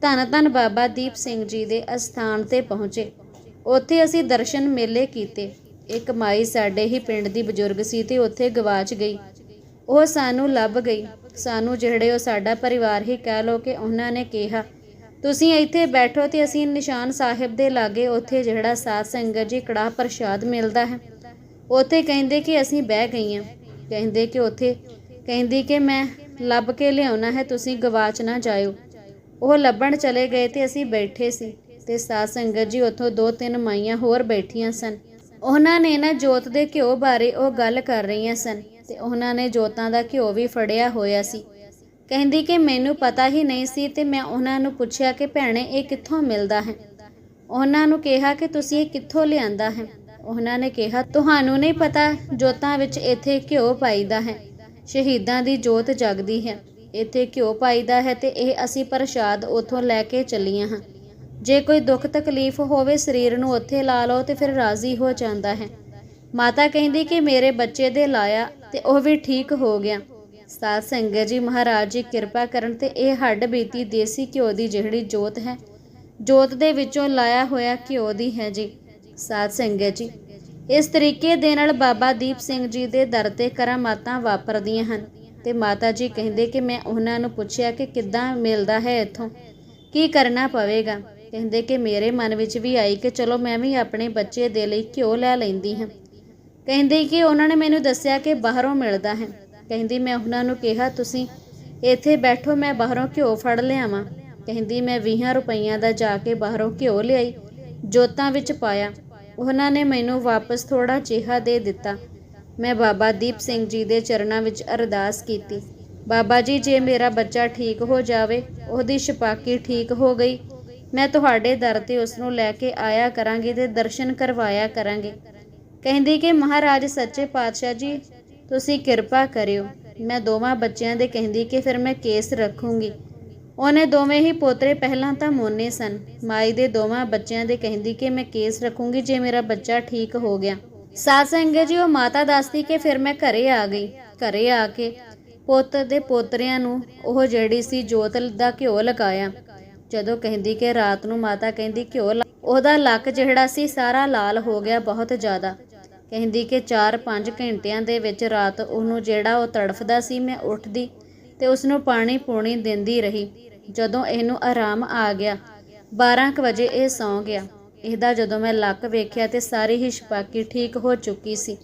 ਧੰਨ ਧੰਨ ਬਾਬਾ ਦੀਪ ਸਿੰਘ ਜੀ ਦੇ ਅਸਥਾਨ ਤੇ ਪਹੁੰਚੇ। ਉੱਥੇ ਅਸੀਂ ਦਰਸ਼ਨ ਮੇਲੇ ਕੀਤੇ। ਇੱਕ ਮਾਈ ਸਾਡੇ ਹੀ ਪਿੰਡ ਦੀ ਬਜ਼ੁਰਗ ਸੀ ਤੇ ਉੱਥੇ ਗਵਾਚ ਗਈ। ਉਹ ਸਾਨੂੰ ਲੱਭ ਗਈ। ਸਾਨੂੰ ਜਿਹੜੇ ਉਹ ਸਾਡਾ ਪਰਿਵਾਰ ਹੀ ਕਹਿ ਲੋ ਕਿ ਉਹਨਾਂ ਨੇ ਕਿਹਾ, ਤੁਸੀਂ ਇੱਥੇ ਬੈਠੋ ਤੇ ਅਸੀਂ ਨਿਸ਼ਾਨ ਸਾਹਿਬ ਦੇ ਲਾਗੇ ਉੱਥੇ ਜਿਹੜਾ ਸਾਧ ਸੰਗਤ ਜੀ ਕੜਾਹ ਪ੍ਰਸ਼ਾਦ ਮਿਲਦਾ ਹੈ, ਉੱਥੇ ਕਹਿੰਦੇ ਕਿ ਅਸੀਂ ਬਹਿ ਗਈਆਂ। ਕਹਿੰਦੇ ਕਿ ਉੱਥੇ, ਕਹਿੰਦੀ ਕਿ ਮੈਂ ਲੱਭ ਕੇ ਲਿਆਉਣਾ ਹੈ, ਤੁਸੀਂ ਗਵਾਚ ਨਾ ਜਾਇਓ। ਉਹ ਲੱਭਣ ਚਲੇ ਗਏ ਤੇ ਅਸੀਂ ਬੈਠੇ ਸੀ ਤੇ ਸਾਧ ਸੰਗਤ ਜੀ ਉੱਥੋਂ ਦੋ ਤਿੰਨ ਮਾਈਆਂ ਹੋਰ ਬੈਠੀਆਂ ਸਨ। ਉਹਨਾਂ ਨੇ ਨਾ ਜੋਤ ਦੇ ਘਿਓ ਬਾਰੇ ਉਹ ਗੱਲ ਕਰ ਰਹੀਆਂ ਸਨ ਤੇ ਉਹਨਾਂ ਨੇ ਜੋਤਾਂ ਦਾ ਘਿਓ ਵੀ ਫੜਿਆ ਹੋਇਆ ਸੀ। ਕਹਿੰਦੀ ਕਿ ਮੈਨੂੰ ਪਤਾ ਹੀ ਨਹੀਂ ਸੀ ਤੇ ਮੈਂ ਉਹਨਾਂ ਨੂੰ ਪੁੱਛਿਆ ਕਿ ਭੈਣੇ, ਇਹ ਕਿੱਥੋਂ ਮਿਲਦਾ ਹੈ? ਉਹਨਾਂ ਨੂੰ ਕਿਹਾ ਕਿ ਤੁਸੀਂ ਇਹ ਕਿੱਥੋਂ ਲਿਆਂਦਾ ਹੈ? ਉਹਨਾਂ ਨੇ ਕਿਹਾ, ਤੁਹਾਨੂੰ ਨਹੀਂ ਪਤਾ ਜੋਤਾਂ ਵਿੱਚ ਇੱਥੇ ਘਿਓ ਪਾਈਦਾ ਹੈ। ਸ਼ਹੀਦਾਂ ਦੀ ਜੋਤ ਜਗਦੀ ਹੈ। ਇੱਥੇ ਘਿਓ ਪਾਈਦਾ ਹੈ ਤੇ ਇਹ ਅਸੀਂ ਪ੍ਰਸ਼ਾਦ ਉੱਥੋਂ ਲੈ ਕੇ ਚੱਲੀਆਂ ਹਾਂ। ਜੇ ਕੋਈ ਦੁੱਖ ਤਕਲੀਫ ਹੋਵੇ ਸਰੀਰ ਨੂੰ ਉੱਥੇ ਲਾ ਲਓ ਤੇ ਫਿਰ ਰਾਜ਼ੀ ਹੋ ਜਾਂਦਾ ਹੈ। ਮਾਤਾ ਕਹਿੰਦੀ ਕਿ ਮੇਰੇ ਬੱਚੇ ਦੇ ਲਾਇਆ ਤੇ ਉਹ ਵੀ ਠੀਕ ਹੋ ਗਿਆ। ਸਾਧ ਸੰਗਤ ਜੀ ਮਹਾਰਾਜ ਜੀ ਕਿਰਪਾ ਕਰਨ ਤੇ ਇਹ ਹੱਡ ਬੀਤੀ ਦੇਸੀ ਘਿਓ ਦੀ ਜਿਹੜੀ ਜੋਤ ਹੈ, ਜੋਤ ਦੇ ਵਿੱਚੋਂ ਲਾਇਆ ਹੋਇਆ ਘਿਓ ਦੀ ਹੈ ਜੀ। ਸਾਧ ਸੰਗਤ ਜੀ, ਇਸ ਤਰੀਕੇ ਦੇ ਨਾਲ ਬਾਬਾ ਦੀਪ ਸਿੰਘ ਜੀ ਦੇ ਦਰ ਤੇ ਕਰਾਮਾਤਾਂ ਵਾਪਰਦੀਆਂ ਹਨ ਤੇ ਮਾਤਾ ਜੀ ਕਹਿੰਦੇ ਕਿ ਮੈਂ ਉਹਨਾਂ ਨੂੰ ਪੁੱਛਿਆ ਕਿ ਕਿੱਦਾਂ ਮਿਲਦਾ ਹੈ ਇੱਥੋਂ, ਕੀ ਕਰਨਾ ਪਵੇਗਾ? ਕਹਿੰਦੇ ਕਿ ਮੇਰੇ ਮਨ ਵਿੱਚ ਵੀ ਆਈ ਕਿ ਚਲੋ ਮੈਂ ਵੀ ਆਪਣੇ ਬੱਚੇ ਦੇ ਲਈ ਘਿਓ ਲੈ ਲੈਂਦੀ ਹਾਂ। ਕਹਿੰਦੇ ਕਿ ਉਹਨਾਂ ਨੇ ਮੈਨੂੰ ਦੱਸਿਆ ਕਿ ਬਾਹਰੋਂ ਮਿਲਦਾ ਹੈ। ਕਹਿੰਦੀ, ਮੈਂ ਉਹਨਾਂ ਨੂੰ ਕਿਹਾ, ਤੁਸੀਂ ਇੱਥੇ ਬੈਠੋ, ਮੈਂ ਬਾਹਰੋਂ ਘਿਓ ਫੜ ਲਿਆਵਾਂ। ਕਹਿੰਦੀ, ਮੈਂ 20 ਰੁਪਈਆਂ ਦਾ ਜਾ ਕੇ ਬਾਹਰੋਂ ਘਿਓ ਲਿਆਈ, ਜੋਤਾਂ ਵਿੱਚ ਪਾਇਆ। ਉਹਨਾਂ ਨੇ ਮੈਨੂੰ ਵਾਪਸ ਥੋੜਾ ਜਿਹਾ ਦੇ ਦਿੱਤਾ। ਮੈਂ ਬਾਬਾ ਦੀਪ ਸਿੰਘ ਜੀ ਦੇ ਚਰਨਾਂ ਵਿੱਚ ਅਰਦਾਸ ਕੀਤੀ। ਬਾਬਾ ਜੀ, ਜੇ ਮੇਰਾ ਬੱਚਾ ਠੀਕ ਹੋ ਜਾਵੇ, ਉਹਦੀ ਛਪਾਕੀ ਠੀਕ ਹੋ ਗਈ ਮੈਂ ਤੁਹਾਡੇ ਦਰ ਤੇ ਉਸ ਨੂੰ ਲੈ ਕੇ ਆਇਆ ਕਰਾਂਗੀ ਤੇ ਦਰਸ਼ਨ ਕਰਵਾਇਆ ਕਰਾਂਗੇ। ਕਹਿੰਦੀ ਕਿ, ਮਹਾਰਾਜ ਸੱਚੇ ਪਾਤਸ਼ਾਹ ਜੀ, ਤੁਸੀਂ ਕਿਰਪਾ ਕਰਿਓ। ਮੈਂ ਦੋਵਾਂ ਬੱਚਿਆਂ ਦੇ ਕਹਿੰਦੀ ਕਿ, ਫਿਰ ਮੈਂ ਕੇਸ ਰੱਖੂੰਗੀ। ਉਹਨੇ ਦੋਵੇਂ ਹੀ ਪੋਤਰੇ ਪਹਿਲਾਂ ਤਾਂ ਮੋਨੇ ਸਨ। ਮਾਈ ਦੇ ਦੋਵਾਂ ਬੱਚਿਆਂ ਦੇ ਕਹਿੰਦੀ ਕਿ, ਮੈਂ ਕੇਸ ਰੱਖੂੰਗੀ ਜੇ ਮੇਰਾ ਬੱਚਾ ਠੀਕ ਹੋ ਗਿਆ। ਸਾਧ ਸੰਗਤ ਜੀ, ਉਹ ਮਾਤਾ ਦੱਸਦੀ ਕਿ ਫਿਰ ਮੈਂ ਘਰੇ ਆ ਗਈ। ਘਰੇ ਆ ਕੇ? ਪੁੱਤ ਦੇ ਪੋਤਰਿਆਂ ਨੂੰ ਉਹ ਜਿਹੜੀ ਸੀ ਜੋਤ ਦਾ ਘਿਓ ਲਗਾਇਆ। ਜਦੋਂ ਕਹਿੰਦੀ ਕਿ ਰਾਤ ਨੂੰ ਮਾਤਾ ਕਹਿੰਦੀ ਘਿਓ ਲਾ- ਉਹਦਾ ਲੱਕ ਜਿਹੜਾ ਸੀ ਸਾਰਾ ਲਾਲ ਹੋ ਗਿਆ ਬਹੁਤ ਜ਼ਿਆਦਾ। ਕਹਿੰਦੀ ਕਿ 4-5 ਘੰਟਿਆਂ ਦੇ ਵਿੱਚ ਰਾਤ ਉਹਨੂੰ ਜਿਹੜਾ ਉਹ ਤੜਫਦਾ ਸੀ, ਮੈਂ ਉੱਠਦੀ ਤੇ ਉਸ ਨੂੰ ਪਾਣੀ ਪੂਣੀ ਦਿੰਦੀ ਰਹੀ। ਜਦੋਂ ਇਹਨੂੰ ਆਰਾਮ ਆ ਗਿਆ 12 ਕੁ ਵਜੇ ਇਹ ਸੌਂ ਗਿਆ। ਇਹਦਾ ਜਦੋਂ ਮੈਂ ਲੱਕ ਵੇਖਿਆ ਤੇ ਸਾਰੀ ਹੀ ਛਪਾਕੀ ਠੀਕ ਹੋ ਚੁੱਕੀ ਸੀ।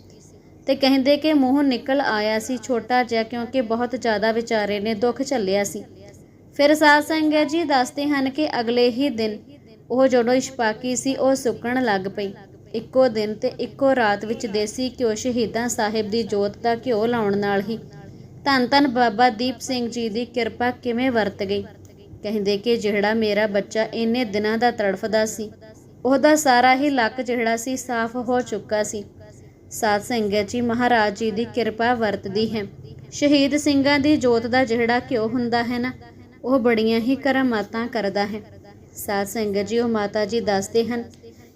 ਤੇ ਕਹਿੰਦੇ ਕਿ ਮੂੰਹ ਨਿਕਲ ਆਇਆ ਸੀ ਛੋਟਾ ਜਿਹਾ ਕਿਉਂਕਿ ਬਹੁਤ ਜ਼ਿਆਦਾ ਵਿਚਾਰੇ ਨੇ ਦੁੱਖ ਝੱਲਿਆ ਸੀ। ਫਿਰ ਸਾਧ ਸੰਗਤ ਜੀ ਦੱਸਦੇ ਹਨ ਕਿ ਅਗਲੇ ਹੀ ਦਿਨ ਉਹ ਜਦੋਂ ਇਸ਼ਪਾਕੀ ਸੀ, ਉਹ ਸੁੱਕਣ ਲੱਗ ਪਈ। ਇੱਕੋ ਦਿਨ ਤੇ ਇੱਕੋ ਰਾਤ ਵਿੱਚ ਦੇਸੀ ਘਿਓ ਸ਼ਹੀਦਾਂ ਸਾਹਿਬ ਦੀ ਜੋਤ ਦਾ ਘਿਓ ਲਾਉਣ ਨਾਲ ਹੀ ਧੰਨ ਧੰਨ ਬਾਬਾ ਦੀਪ ਸਿੰਘ ਜੀ ਦੀ ਕਿਰਪਾ ਕਿਵੇਂ ਵਰਤ ਗਈ। ਕਹਿੰਦੇ ਕਿ ਜਿਹੜਾ ਮੇਰਾ ਬੱਚਾ ਇੰਨੇ ਦਿਨਾਂ ਦਾ ਤੜਫਦਾ ਸੀ, ਉਹਦਾ ਸਾਰਾ ਹੀ ਲੱਕ ਜਿਹੜਾ ਸੀ, ਸਾਫ਼ ਹੋ ਚੁੱਕਾ ਸੀ। ਸਾਧ ਸੰਗਤ ਜੀ ਮਹਾਰਾਜ ਜੀ ਦੀ ਕਿਰਪਾ ਵਰਤਦੀ ਹੈ। ਸ਼ਹੀਦ ਸਿੰਘਾਂ ਦੀ ਜੋਤ ਦਾ ਜਿਹੜਾ ਘਿਓ ਹੁੰਦਾ ਹੈ ਨਾ ਉਹ ਬੜੀਆਂ ਹੀ ਕਰਾਮਾਤਾਂ ਕਰਦਾ ਹੈ। ਸਾਧ ਸੰਗਤ ਜੀ, ਉਹ ਮਾਤਾ ਜੀ ਦੱਸਦੇ ਹਨ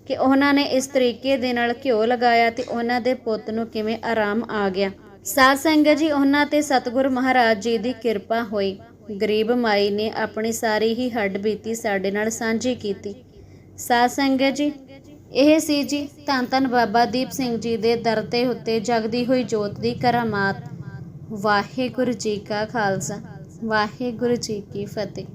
ਕਿ ਉਹਨਾਂ ਨੇ ਇਸ ਤਰੀਕੇ ਦੇ ਨਾਲ ਘਿਓ ਲਗਾਇਆ ਤੇ ਉਹਨਾਂ ਦੇ ਪੁੱਤ ਨੂੰ ਕਿਵੇਂ ਆਰਾਮ ਆ ਗਿਆ। ਸਾਧ ਸੰਗਤ ਜੀ, ਉਹਨਾਂ ਤੇ ਸਤਿਗੁਰ ਮਹਾਰਾਜ ਜੀ ਦੀ ਕਿਰਪਾ ਹੋਈ। ਗਰੀਬ ਮਾਈ ਨੇ ਆਪਣੀ ਸਾਰੀ ਹੀ ਹੱਡ ਬੀਤੀ ਸਾਡੇ ਨਾਲ ਸਾਂਝੀ ਕੀਤੀ। ਸਾਧ ਸੰਗਤ ਜੀ, ਇਹ ਸੀ ਜੀ, ਧੰਨ ਧੰਨ ਬਾਬਾ ਦੀਪ ਸਿੰਘ ਜੀ ਦੇ ਦਰ ਤੇ ਉੱਤੇ ਜਗਦੀ ਹੋਈ ਜੋਤ ਦੀ ਕਰਾਮਾਤ। ਵਾਹਿਗੁਰੂ ਜੀ ਕਾ ਖਾਲਸਾ। ਵਾਹਿਗੁਰੂ ਜੀ ਕੀ ਫਤਿਹ।